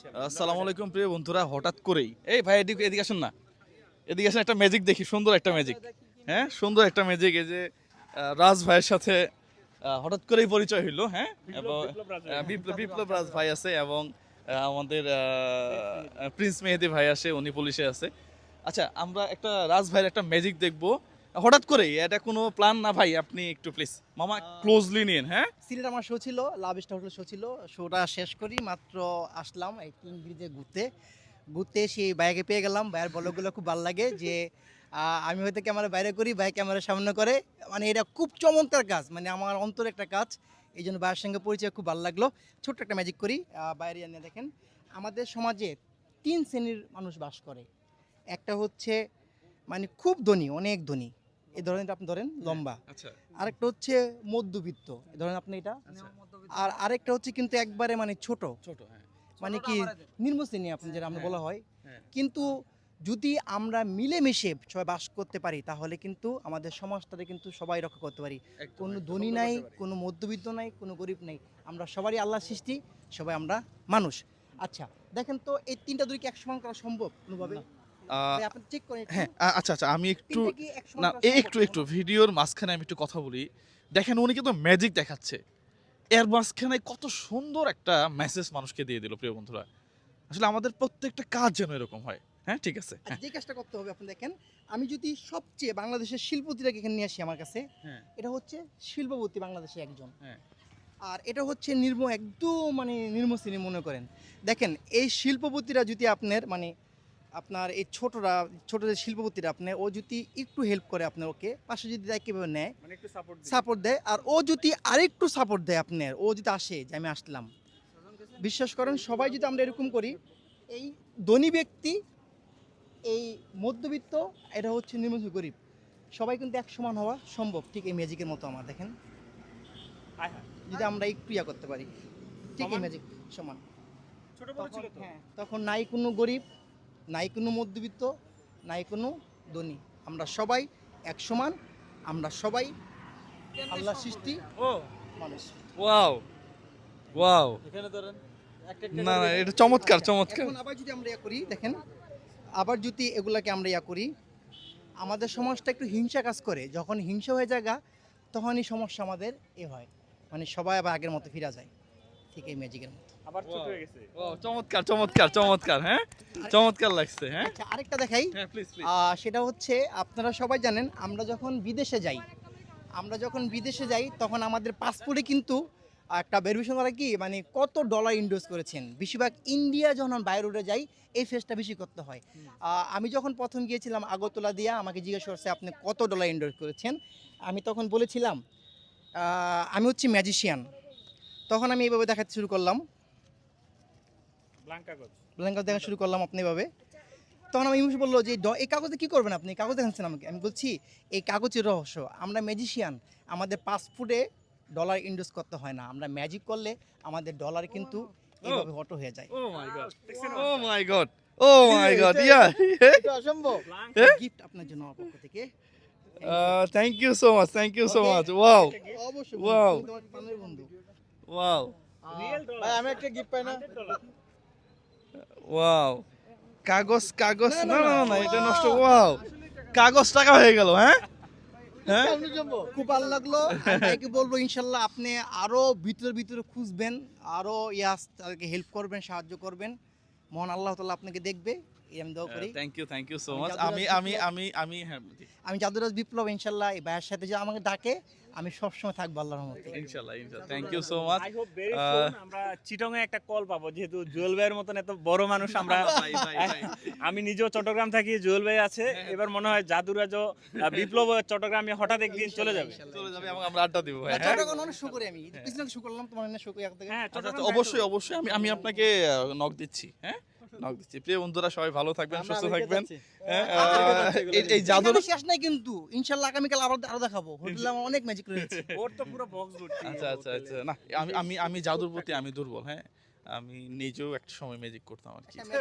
আসসালামু আলাইকুম প্রিয় বন্ধুরা হঠাৎ করেই। এই ভাই এদিকে এদিকে আসেন না। এদিকে আসেন একটা ম্যাজিক দেখি সুন্দর একটা ম্যাজিক হ্যাঁ সুন্দর একটা ম্যাজিক এই যে রাজ ভাইয়ের সাথে হঠাৎ করেই পরিচয় হইল হ্যাঁ? এবং বিপ্লব রাজ ভাই। আছে এবং আমাদের প্রিন্স মেহেদি। ভাই আসে উনি পুলিশে আছে। আচ্ছা আমরা একটা রাজ ভাইয়ের একটা ম্যাজিক দেখব। হঠাৎ করেই এটা কোনো প্ল্যান না ভাই আপনি একটু প্লিজ মামা ক্লোজলি নিন হ্যাঁ? সিলেট আমার শো ছিল লাভ স্টার হোটেল শো ছিল শোটা শেষ করি মাত্র আসলাম এই কিং ব্রিজে ঘুরতে। ঘুরতে এসে বাইকে পেয়ে গেলাম ভাইয়ের বলগুলো খুব ভালো লাগে যে আমি হয়তো ক্যামেরা বাইরে করি ভাই ক্যামেরা সামনে করে। মানে এটা খুব চমৎকার কাজ মানে আমার অন্তর একটা কাজ। এই জন্য ভাইয়ের সঙ্গে পরিচয় খুব ভালো লাগল। ছোট্ট একটা ম্যাজিক করি বাইরে এনে দেখেন। আমাদের সমাজে তিন শ্রেণির মানুষ বাস করে। একটা হচ্ছে মানে খুব ধনী অনেক ধনী। এই ধরেন এটা আপনি ধরেন লম্বা। আচ্ছা। আরেকটা হচ্ছে মধ্যবিত্ত ধরেন আপনি এটা? আর আরেকটা হচ্ছে কিন্তু একবারে মানে ছোট। ছোট হ্যাঁ। মানে কি নিম্ন শ্রেণি আপনি যেটা আমরা বলা হয়। হ্যাঁ। কিন্তু যদি আমরা মিলেমিশে সবাই বাস করতে পারি তাহলে কিন্তু আমাদের সমাজটাকে কিন্তু সবাই রক্ষা করতে পারি। কোনো ধনী নাই কোনো মধ্যবিত্ত নাই কোনো গরিব নাই। আমরা সবারই আল্লাহ সৃষ্টি সবাই আমরা মানুষ। আচ্ছা দেখেন তো এই তিনটা দুই কি এক সমান করা সম্ভব কোনোভাবে? হ্যাঁ আচ্ছা আচ্ছা আমি একটু না? একটু একটু ভিডিওর মাঝখানে আমি একটু কথা বলি। দেখেন উনি কিন্তু ম্যাজিক দেখাচ্ছে। এর মাঝখানে কত সুন্দর একটা মেসেজ মানুষকে দিয়ে দিল প্রিয় বন্ধুরা। আসলে আমাদের প্রত্যেকটা কাজ যেন এরকম হয়। হ্যাঁ ঠিক আছে? আচ্ছা, যে কাজটা করতে হবে আপনি দেখেন আমি যদি সবচেয়ে বাংলাদেশের শিল্পপতিটাকে এখানে নিয়ে আসি আমার কাছে হ্যাঁ। এটা হচ্ছে শিল্পপতি বাংলাদেশে একজন। হ্যাঁ। আর এটা হচ্ছে নির্ম একদম মানে নির্ম শ্রেণি মনে করেন। দেখেন এই শিল্পপতিরা যদি আপনার মানে আপনার এই ছোটরা ছোট যে শিল্পপতিরা আপনি ও যদি একটু হেল্প করে আপনার ওকে পাশে যদি দেয় কীভাবে নেয়? মানে সাপোর্ট সাপোর্ট দেয়। আর ও যদি আরেকটু সাপোর্ট দেয় আপনার ও যদি আসে যে আমি আসলাম। বিশ্বাস করেন সবাই যদি আমরা এরকম করি এই ধনী ব্যক্তি এই মধ্যবিত্ত এটা হচ্ছে নিম্ন গরিব। সবাই কিন্তু এক সমান হওয়া সম্ভব ঠিক এই ম্যাজিকের মতো আমার দেখেন। যদি আমরা একটু ইয়া করতে পারি ঠিক এই ম্যাজিক সমান। ছোট ছিল হ্যাঁ তখন নাই কোনো গরিব নাই কোনো মধ্যবিত্ত নাই কোনো ধনী। আমরা সবাই এক সমান আমরা সবাই আল্লাহ সৃষ্টি ও। মানুষ। Wow wow. এখানে ধরেন একটা না না এটা চমৎকার চমৎকার। এখন আবার যদি আমরা ইয়া করি দেখেন আবার যদি এগুলাকে আমরা ইয়া করি আমাদের সমাজটা একটু হিংসা কাজ করে। যখন হিংসা হয়ে যায়গা তখনই সমস্যা আমাদের এ হয়। মানে সবাই আবার আগের মতো ফিরা যায়। ঠিক এই ম্যাজিকের মতো। আবার ছোট হয়ে গেছে। Wow, চমৎকার চমৎকার চমৎকার হ্যাঁ? চমৎকার লাগছে হ্যাঁ? আচ্ছা আরেকটা দেখাই। হ্যাঁ প্লিজ প্লিজ সেটা হচ্ছে আপনারা সবাই জানেন আমরা যখন বিদেশে যাই আমরা যখন বিদেশে যাই তখন আমাদের পাসপোর্টে কিন্তু একটা ভেরিফিকেশন করা কি মানে কত ডলার ইনভেস্ট করেছেন। বেশিরভাগ ইন্ডিয়া যখন বাইরে উঠে যাই এই ফেসটা বেশি করতে হয়। আমি যখন প্রথম গিয়েছিলাম আগরতলা দিয়া আমাকে জিজ্ঞেস করছে আপনি কত ডলার ইনভেস্ট করেছেন? আমি তখন বলেছিলাম আমি হচ্ছি ম্যাজিশিয়ান তখন আমি এইভাবে দেখাতে শুরু করলাম। ব্ল্যাঙ্ক কাগজ দেখা শুরু করলাম আপনি এভাবে। তখন আমি ইংলিশ বলল যে এই কাগজে কী করবেন আপনি? কাগজ দেখাচ্ছেন আমাকে। আমি বলছি এই কাগজের রহস্য। আমরা ম্যাজিশিয়ান আমাদের পাসপোর্টে ডলার ইনভেস্ট করতে হয় না। আমরা ম্যাজিক করলে আমাদের ডলার কিন্তু এইভাবে অটো হয়ে যায়। ও my God oh my God oh my God yeah এটা অসম্ভব। গিফট আপনার জন্য আমার পক্ষ থেকে। Thank you so much thank you so much wow প্রাণের বন্ধু। ওয়াও ভাই আমি একটা গিফট পাই না? ওয়াও কাগজ কাগজ। না, না না, এটা নষ্ট ওয়াও কাগজ টাকা হয়ে গেল হ্যাঁ? হ্যাঁ? খুব ভালো লাগল। ভাইকে বলব ইনশাল্লাহ আপনি আরও ভিতরে ভিতরে খুঁজবেন আরও ইয়াস তাদেরকে হেল্প করবেন সাহায্য করবেন। মহান আল্লাহ তাআলা আপনাকে দেখবে। আমি দোয়া করি। Thank you thank you so much Jaduraj আমি আমি বিপ্লব। আমি আমি হ্যাঁ আমি জাদুরাজ বিপ্লব ইনশাল্লাহ এই ভাইয়ের সাথে যে আমাকে ডাকে আমি সবসময় থাকব আল্লাহর রহমতে। ইনশাআল্লাহ ইনশাআল্লাহ thank you so much I hope very soon আমরা চিটং এ একটা কল পাবো যেহেতু জুয়েল ভাইয়ের মতন এত বড় মানুষ আমরা ভাই ভাই ভাই। আমি নিজেও চট্টগ্রাম থাকি জুয়েল ভাই আছে। এবার মনে হয় জাদুরাজ বিপ্লব চট্টগ্রামে হঠাৎ একদিন চলে যাবে। চলে যাবে এবং আমরা আড্ডা দিব ভাই হ্যাঁ? চট্টগ্রাম অনেক শো করি আমি। পিছনে শো করলাম তোমার এনে শো করি হ্যাঁ আচ্ছা, আচ্ছা, অবশ্যই অবশ্যই। আমি আমি আপনাকে নক দিচ্ছি হ্যাঁ? নক দিচ্ছি। প্রিয় বন্ধুরা সবাই ভালো থাকবেন সুস্থ থাকবেন। হ্যাঁ, এই- এই জাদুর শেষ নাই কিন্তু। ইনশাল্লাহ আগামীকাল আবার আরও দেখাবো। হোটেলে আমার অনেক ম্যাজিক রয়েছে। ওর তো পুরো বক্স ভর্তি আচ্ছা আচ্ছা আচ্ছা। না আমি আমি আমি জাদুর প্রতি আমি দুর্বল হ্যাঁ। আমি নিজেও একটা সময় ম্যাজিক করতাম আর কি। একটা